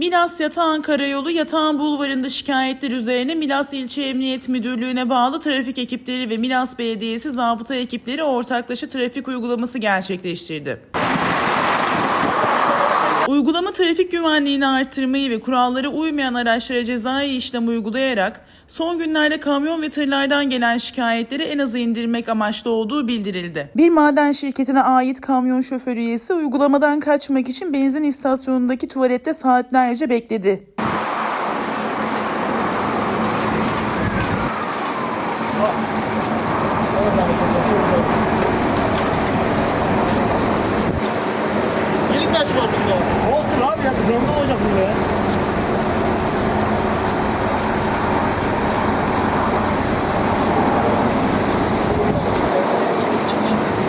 Milas Yatağan Karayolu Yatağan Bulvarı'nda şikayetler üzerine Milas İlçe Emniyet Müdürlüğü'ne bağlı trafik ekipleri ve Milas Belediyesi zabıta ekipleri ortaklaşa trafik uygulaması gerçekleştirdi trafik güvenliğini artırmayı ve kurallara uymayan araçlara cezai işlem uygulayarak son günlerde kamyon ve tırlardan gelen şikayetleri en aza indirmek amaçlı olduğu bildirildi. Bir maden şirketine ait kamyon şoförü üyesi uygulamadan kaçmak için benzin istasyonundaki tuvalette saatlerce bekledi. Oh. yaş var bunda. Olsun abi